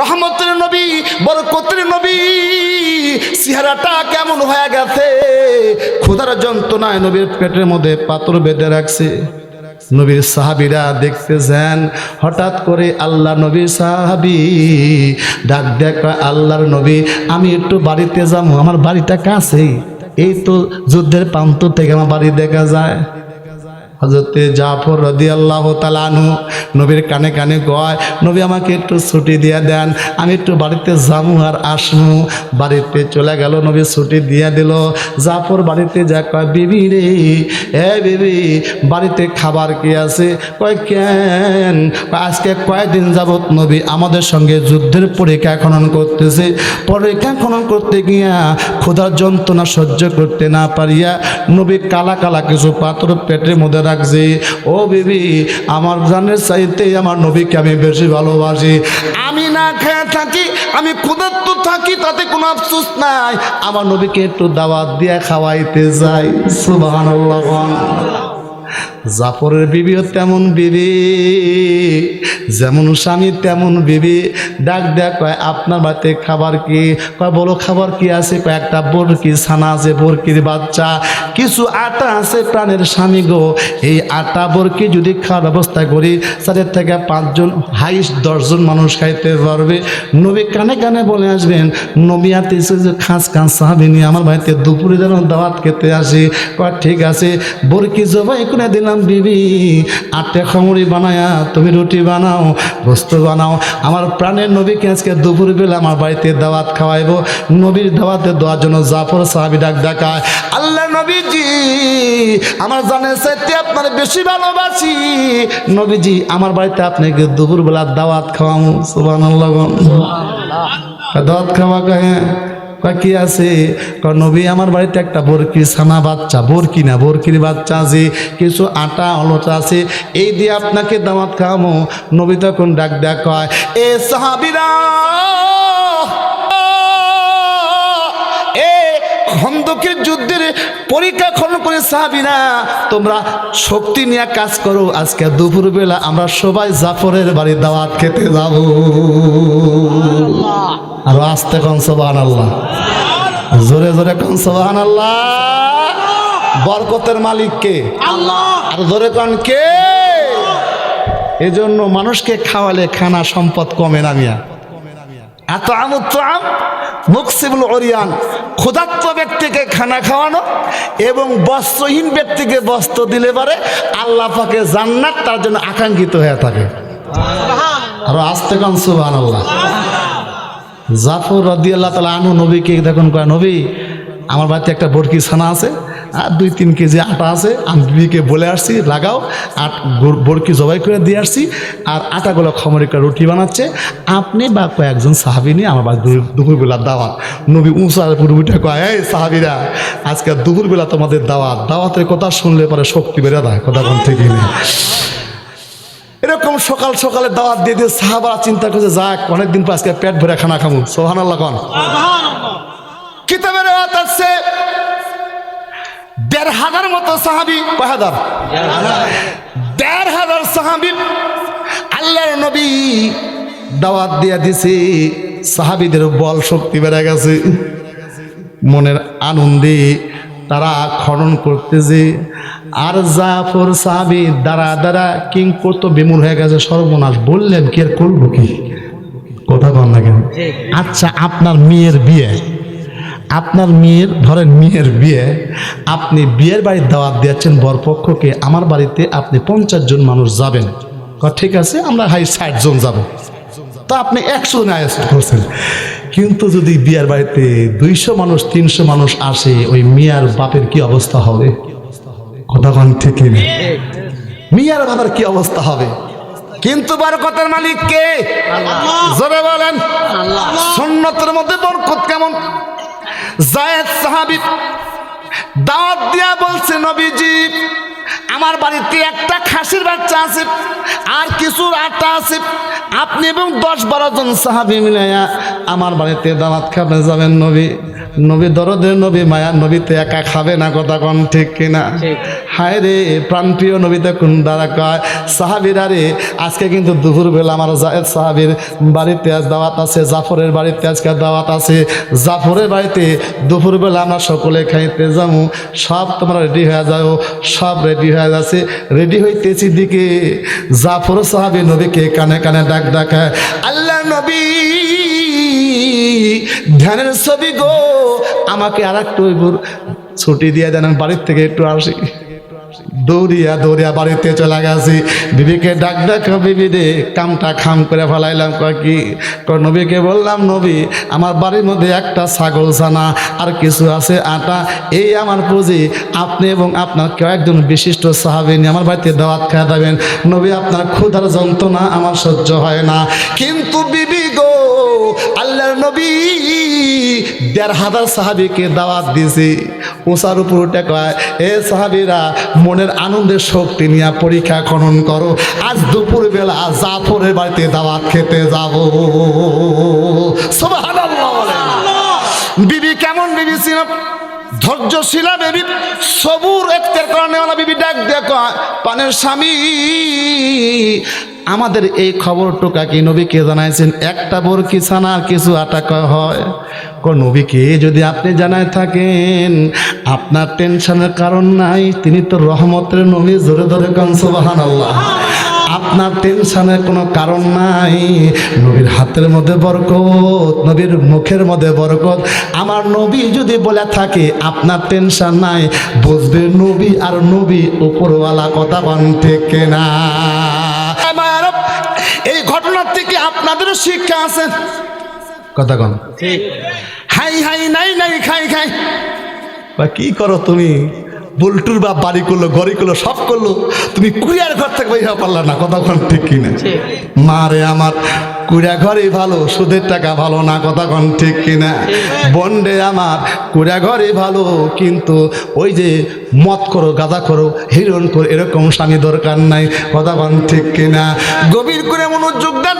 রহমতের নবী, বরকতের নবী, চেহারাটা কেমন হয়ে গেছে? ক্ষুধার যন্ত্রণায় নবীর পেটের মধ্যে পাথর বেঁধে রাখছে। নবীর সাহাবিরা দেখতে যান হঠাৎ করে আল্লাহ নবীর সাহাবি ডাক দেখা আল্লাহর নবী, আমি একটু বাড়িতে যাব, আমার বাড়িটা কাছেই। এই তো যুদ্ধের প্রান্ত থেকে আমার বাড়ি দেখা যায়। হজরতে জাফর রদি আল্লাহ তালানু নবীর কানে কানে কয়, নবী আমাকে একটু ছুটি দিয়ে দেন, আমি একটু বাড়িতে যাব আর আসমু। বাড়িতে চলে গেল, নবী ছুটি দিয়ে দিল। জাফর বাড়িতে যা কয়, বিবি রে, এ বিবি, বাড়িতে খাবার কি আছে? কয়, কেন? আজকে কয়েকদিন যাবত নবী আমাদের সঙ্গে যুদ্ধের পরীক্ষা খনন করতেছে। পরীক্ষা খনন করতে গিয়া ক্ষুধার যন্ত্রণা সহ্য করতে না পারিয়া নবী কালা কালা কিছু পাথর পেটের মধ্যে রাখছে। ও বিবি, আমার জানের চাইতে আমার নবীকে আমি বেশি ভালোবাসি। আমি না খেয়ে থাকি, আমি ক্ষুধার্ত থাকি, তাতে কোনো আফসোস নাই। আমার নবীকে একটু দাওয়াত দিয়ে খাওয়াইতে যাই। সুবহানাল্লাহ। জাফরের বিবিও তেমন বিবি, যেমন স্বামী তেমন বিবি। ডাক দেয়া কয়, আপনার বাড়িতে খাবার কি? কয়, বলো, খাবার কি আছে? কয়, একটা বরকি ছানা আছে, বরকির বাচ্চা। কিছু আটা আছে প্রাণের স্বামী গো। এই আটা, বরকি যদি খাওয়ার ব্যবস্থা করি, তাদের থেকে পাঁচজন, হাইস্ট দশজন মানুষ খাইতে পারবে। নবী কানে কানে বলে আসবেন, নবী আর খাস খাস সাহাবিনী আমার বাড়িতে দুপুরে যেন দাওয়াত খেতে আসি। কয়, ঠিক আছে। বরকি জবাই করে দিলাম বিবি। আটে খমরি বানায়া তুমি রুটি বানাও গোস্ত বানাও। আমার প্রাণের নবীকে আজকে দুপুর বেলা আমার বাড়িতে দাওয়াত খাওয়াইবো। নবীর দাওয়াতে দেওয়ার জন্য জাফর সাহাবি ডাক ডাকায়। আল্লাহ নবীজি আমার জানের সাথে আপনার বেশি ভালোবাসি। নবীজি আমার বাড়িতে আপনাকে দুপুর বেলা দাওয়াত খাওয়াবো সুবান দাওয়াত খাওয়া কয় কি আছে? নবী, আমার বাড়িতে একটা বরকি, ছানা বাচ্চা, বরকি না, বরকির বাচ্চা আছে, কিছু আটা অলতা আছে, এই দিয়ে আপনাকে দামাত খাওয়ামো। নবী তখন ডাক ডাক হয় এ সাহাবিরা খন্দকের যুদ্ধের পরীক্ষা খনন করে সাহাবিনা তোমরা শক্তি নিয়ে কাজ করো। আজকে দুপুরবেলা আমরা সবাই জাফরের বাড়ি দাওয়াত খেতে যাব। আর আস্তে কন সোবান আল্লাহ জোরে জোরে কন সোবান আল্লাহ বরকতের মালিক কে? আর জোরে কন কে? এজন্য মানুষকে খাওয়ালে খানা সম্পদ কমে না মিয়া। এত আমুত্রাম মুকসিবুল ওরিয়ান ক্ষুধার্ত ব্যক্তিকে খানা খাওয়ানো এবং বস্ত্রহীন ব্যক্তিকে বস্ত্র দিলে পারে আল্লাহ পাকে জান্নাত তার জন্য আকাঙ্ক্ষিত হয়ে থাকে। আরও আসতে কম সুবাহ আল্লাহ জাফর রদি আল্লাহ তালা আনু নবীকে দেখুন কয় নবী আমার বাড়িতে একটা বরকি ছানা আছে। আর দুই তিন কেজি আটা আছে আমি বিবিকে বলে আসছি লাগাও আর গর- বরকি জবাই করে দিয়ে আসছি আর আটাগুলো খমরি করে রুটি বানাচ্ছে। আপনি বা কয়েকজন সাহাবি নিয়ে আমার বাড়ি দুপুরবেলা দাওয়াত। নবী উঁচার পুরুবিটা কয় এই সাহাবিরা আজকে দুপুরবেলা তোমাদের দাওয়াত। দাওয়াতের কথা শুনলে পরে শক্তি বেড়ে দেয় কথা কোন থেকে এরকম সকাল সকালে দাওয়াত দিয়ে দিয়ে সাহাবারা চিন্তা করছে যাক অনেকদিন পর আজকে পেট ভরে খানা খামু। সোহান আল্লাহ কন কিতাবের আছে দেড় হাজার মতো সাহাবি। কয় হাজার? দেড় হাজার সাহাবি। আল্লাহর নবী দাওয়াত দিয়া দিছে সাহাবিদের বল শক্তি বেড়ে গেছে। মনের আনন্দে তারা খনন করতেছে। আর জাফর সাহাবি দাঁড়া দাঁড়া কিং করতো বিমূল হয়ে গেছে। সর্বনাশ বললেন কি করব কি? কথা বল না কেন? আচ্ছা আপনার মেয়ের বিয়ে। আপনার মেয়ের ধরেন মেয়ের বিয়ে আপনি বিয়ের বাড়ির দাওয়াত দিয়েছেন বরপক্ষকে আমার বাড়িতে আপনি পঞ্চাশ জন মানুষ যাবেন। ঠিক আছে আমরা হাই ষাট জন যাব। তা আপনি একশো জন আয়োজন করছেন। কিন্তু যদি বিয়ার বাড়িতে দুইশো মানুষ তিনশো মানুষ আসে ওই মিয়ার বাপের কি অবস্থা হবে? কথা ঠিক মিয়ার বাবার কি অবস্থা হবে? কিন্তু বরকতের মালিক কে? জোরে বলেন। সুন্নতের মধ্যে বরকত কেমন? জায়েদ সাহাবি দাওয়াত দিয়া বলছে নবীজি আমার বাড়িতে একটা খাসির বাচ্চা আছে আর কিছু আটা আছে। আপনি এবং দশ বারো জন সাহাবি মিলাইয়া আমার বাড়িতে দাওয়াত খাবে যাবেন নবী। নবী দরদের নবী মায়ার নবীতে একা খাবে না কথা কন ঠিক কিনা? হায় রে প্রাণপ্রিয় নবীতে কোন দ্বারা কয়? সাহাবিরা রে আজকে কিন্তু দুপুরবেলা আমার জায়েদ সাহাবির বাড়িতে আজ দাওয়াত আছে জাফরের বাড়িতে আজকে দাওয়াত আছে। জাফরের বাড়িতে দুপুরবেলা আমরা সকলে খাইতে যাব সব তোমরা রেডি হয়ে যাও সব রেডি হয়ে আছে। রেডি হইতেছি দিকে। জাফর সাহাবে নবীকে কানে কানে ডাক ডাকা আল্লাহ নবী, ধ্যানের ছবি গো, আমাকে আর একটু ছুটি দিয়ে দেন বাড়ির থেকে একটু আসি। দৌড়িয়া দৌড়িয়া বাড়িতে চলে গেছি। বিবিকে ডাক ডাক বিবি রে কামটা খাম করে ফেলাইলাম। কি? নবীকে বললাম, নবী, আমার বাড়ির মধ্যে একটা ছাগল ছানা, আর কিছু আছে, আটা। এই আমার পুঁজি, আপনি এবং আপনার কেউ একজন বিশিষ্ট সাহাবিনী আমার বাড়িতে দাওয়াত খাওয়া দেবেন নবী, আপনার ক্ষুধার যন্ত্রণা আমার সহ্য হয় না। কিন্তু বিবি গো, আল্লাহর নবী দেড় হাজার সাহাবিকে দাওয়াত দিয়েছি। ওসার উপর উঠে কয় এ সাহাবিরা, মনের আনন্দের শক্তি নিয়ে পরীক্ষা খনন করো। আজ দুপুর বেলা জাফরের বাড়িতে দাওয়াত খেতে যাব। বিবি কেমন বিবি ছিল? ধৈর্যশীলা বেবি, সবুর একটের কারণে বিবি ডাক দেখো পানের স্বামী আমাদের এই খবরটুকা কি নবীকে জানাইছেন? একটা বোর কি ছানা আর কিছু আটা হয়? নবীকে যদি আপনি জানায় থাকেন, আপনার টেনশনের কারণ নাই, তিনি তো রহমতের নবী, জোরে ধরে কন আল্লাহ আপনার টেনশনের কোনো কারণ নাই, নবীর হাতের মধ্যে বরকত, নবীর মুখের মধ্যে বরকত। আমার নবী যদি বলে থাকে, আপনার টেনশন নাই, বুঝবে নবী আর নবী উপরওয়ালা কথা বান থেকে না আপনাদেরও শিক্ষা আছে। কথা কন হাই হাই নাই নাই খাই খাই। বা কি করো তুমি? বল্টুর বাপ বাড়ি করল গড়ি করল সব করল। তুমি কুড়িয়ার ঘর থেকে বাইরে পারলা না কতক্ষণ ঠিক কিনা? মা রে আমার। কুড়িয়া ঘরই ভালো, সুদের টাকা ভালো না কতক্ষণ ঠিক কিনা? বন্ডে আমার কুড়িয়া ঘরই ভালো, কিন্তু ওই যে মদ করো গাঁদা করো, হিরণ করো এরকম স্বামী দরকার নাই কতক্ষণ ঠিক কিনা? গভীর করে মনোযোগ দেন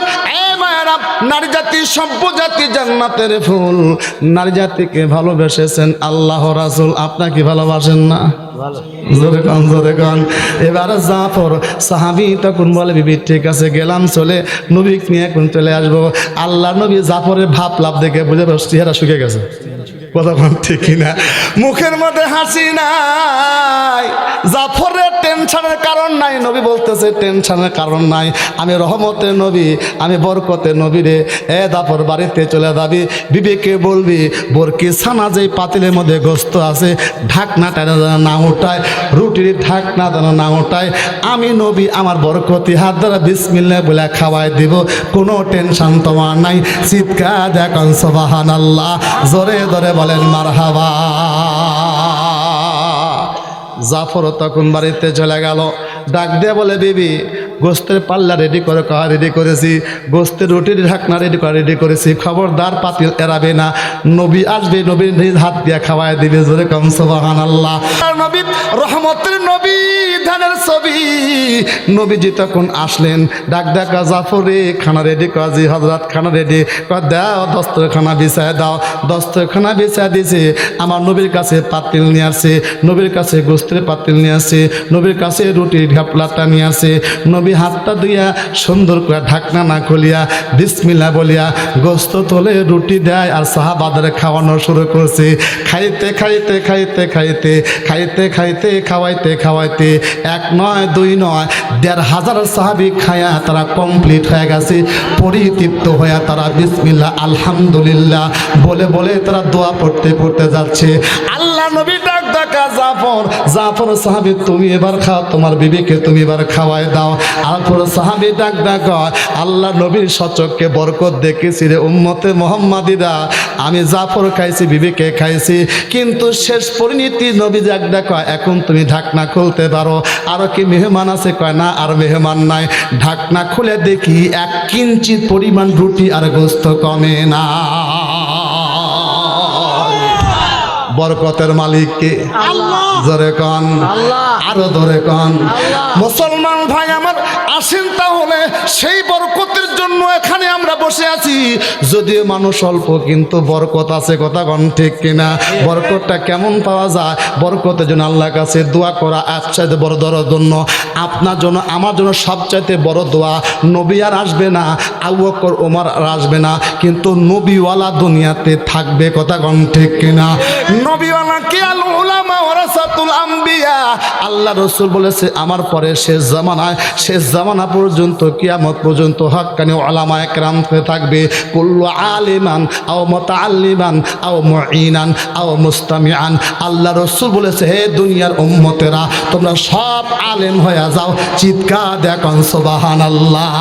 নারী জাতি সভ্য জাতি জান্নাতের ফুল। নারী জাতিকে ভালোবেসেছেন আল্লাহ রাসুল আপনাকে ভালোবাসেন না? কন এবার জাফর সাহাবি তখন বলে, বিবি, ঠিক আছে, গেলাম, চলে নবী নিয়ে এখন চলে আসব। আল্লাহ নবী জাফরের ভাব লাভ দেখে বুঝে চেহারা শুকে গেছে। কথা মুখের মধ্যে হাসি নাই। জাফরের টেনশনের কারণ নাই, নবী বলতেছে টেনশনের কারণ নাই। আমি রহমতের নবী, আমি বরকতের নবী রে। এ দাপর বাড়িতে চলে যাবি বিবেকে বলবি, বোরকি ছানা যে পাতিলের মধ্যে গোস্ত আছে ঢাকনাটা যেন না উঠায়, রুটির ঢাকনা যেন না উঠায়। আমি নবী, আমার বরকতি হাত দ্বারা বিসমিল্লা বলে খাওয়াই দিব, কোনো টেনশন তোমার নাই। চিৎকার দেখুন সবাহান আল্লাহ জোরে জোরে বলেন মারহাবা। জাফর তখন বাড়িতে চলে গেল। ডাক দিয়ে বলে বিবি গোস্তের পাল্লা রেডি করে খাওয়া রেডি করেছি? গোস্তের রুটির ঢাকনা রেডি করে রেডি করেছি। খবরদার পাতিল এড়াবে না। নবী আসবে, নবীর নিজ হাত দিয়ে খাওয়াই দিবে। জোরে কম সোবাহান আল্লাহ নবী রহমতের নবী, ধানের ছবি। নবীজি তখন আসলেন, ডাক ডাকা জাফরে খানা রেডি করা, জি হজরত খানা রেডি দাও দস্তরখানা বিছায় দাও। দস্তরখানা বিছায় দিছে, আমার নবীর কাছে পাতিল নিয়ে আসে নবীর কাছে গোস্তের পাতিল নিয়ে আসে নবীর কাছে রুটির ঢাপলাটা নিয়ে আসে নবী হাতটা দিয়া সুন্দর করে ঢাকনা না খুলিয়া, বিসমিল্লা বলিয়া গোস্ত তোলে রুটি দেয় আর সাহাবাদের খাওয়ানো শুরু করছে। খাইতে খাইতে খাইতে খাইতে খাইতে খাইতে, খাওয়াইতে খাওয়াইতে এক নয়, দুই নয়, দেড় হাজার সাহাবি খায়া তারা কমপ্লিট হয়ে গেছে, পরিতৃপ্ত হয়ে তারা বিসমিল্লা, আলহামদুলিল্লাহ বলে বলে তারা দোয়া পড়তে পড়তে যাচ্ছে। আল্লাহ নবী ডাক জাফর। জাফর সাহাবি, তুমি এবার খাও, তোমার তুমি এবার খাওয়াই দাও। সাহাবি ডাক ডাক, আল্লাহ নবীর সচককে বরকত দেখেছি রে উম্মতে মোহাম্মদিরা। আমি জাফর খাইছি, বিবিকে খাইছি, কিন্তু শেষ পরিণতি নবী ডাক ডাক, এখন তুমি ঢাকনা খুলতে পারো। আরও কি মেহমান আছে? কয়, না, আর মেহমান নাই। ঢাকনা খুলে দেখি এক কিঞ্চিত পরিমাণ রুটি আর গোস্ত কমে না। বরকতের মালিককে। জোরে কন। আরও ধরে কন। মুসলমান ভাই আমার আসেন তাহলে সেই বরকতের জন্য এখানে আমরা বসে আছি। যদিও মানুষ অল্প কিন্তু বরকত আছে কথা কন ঠিক কিনা? বরকতটা কেমন পাওয়া যায়? বরকতের জন্য আল্লাহর কাছে দোয়া করা একসাথে বড় দরার জন্য আপনার জন্য আমার জন্য সবচাইতে বড় দোয়া নবী আর আসবে না আবু বকর ওমর আর আসবে না কিন্তু নবীওয়ালা দুনিয়াতে থাকবে কথা কন ঠিক কিনা? নবীওয়ালা কে? আল উলামা ওয়ারাসাতুল আম্বিয়া। আল্লাহ রসুল বলেছে আমার পরে শেষ জামানায় শেষ জামানা পর্যন্ত, কিয়ামত পর্যন্ত হাক্কানি আলামা একরাম থাকবে। কুল্লু আলিমান আও মুতাআল্লিমান আও মঈনান আও মুস্তামিয়ান আল্লাহ রসুল বলেছে, হে দুনিয়ার উম্মতেরা, তোমরা সব আলেম হয়ে যাও। চিৎকার সোবাহান সুবহানাল্লাহ।